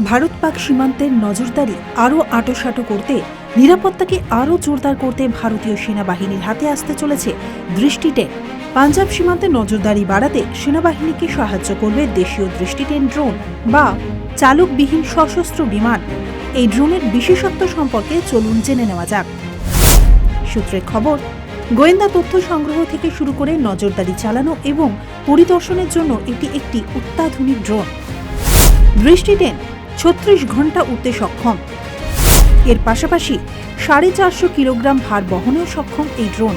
ভারত পাক সীমান্তের নজরদারি আরও আঁটোসাঁটো করতে, নিরাপত্তাকে আরও জোরদার করতে ভারতীয় সেনাবাহিনীর হাতে আসতে চলেছে দৃষ্টি টেন পাঞ্জাব সীমান্তে নজরদারি বাড়াতে সেনাবাহিনীকে সাহায্য করবে দেশীয় দৃষ্টি টেন ড্রোন বা চালকবিহীন সশস্ত্র বিমান। এই ড্রোনের বিশেষত্ব সম্পর্কে চলুন জেনে নেওয়া যাক। সূত্রের খবর, গোয়েন্দা তথ্য সংগ্রহ থেকে শুরু করে নজরদারি চালানো এবং পরিদর্শনের জন্য এটি একটি অত্যাধুনিক ড্রোন। দৃষ্টি টেন ছত্রিশ ঘণ্টা উঠতে সক্ষম। এর পাশাপাশি সাড়ে চারশো কিলোগ্রাম ভার বহনেও সক্ষম এই ড্রোন।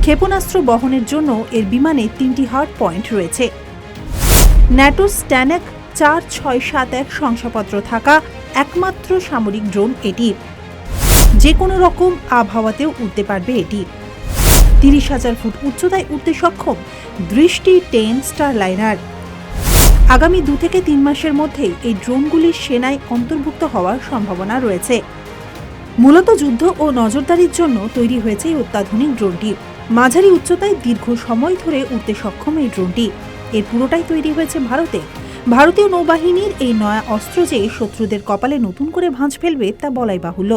ক্ষেপণাস্ত্র বহনের জন্য এর বিমানে তিনটি হার্ড পয়েন্ট রয়েছে। ন্যাটো স্ট্যানেক চার ছয় সাত এক শংসাপত্র থাকা একমাত্র সামরিক ড্রোন এটি। যে কোনো রকম আবহাওয়াতেও উঠতে পারবে এটি। তিরিশ হাজার ফুট উচ্চতায় উঠতে সক্ষম দৃষ্টি টেন স্টার লাইনার আগামী দু থেকে তিন মাসের মধ্যেই এই ড্রোনগুলি সেনায় অন্তর্ভুক্ত হওয়ার সম্ভাবনা রয়েছে। মূলত যুদ্ধ ও নজরদারির জন্য তৈরি হয়েছে এই অত্যাধুনিক ড্রোনটি। মাঝারি উচ্চতায় দীর্ঘ সময় ধরে উঠতে সক্ষম এই ড্রোনটি। এর পুরোটাই তৈরি হয়েছে ভারতে। ভারতীয় নৌবাহিনীর এই নয়া অস্ত্র যে শত্রুদের কপালে নতুন করে ভাঁজ ফেলবে তা বলাই বাহুল্য।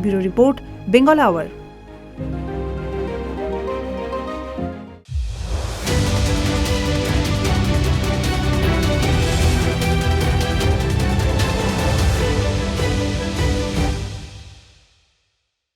Bureau report, Bengal hour.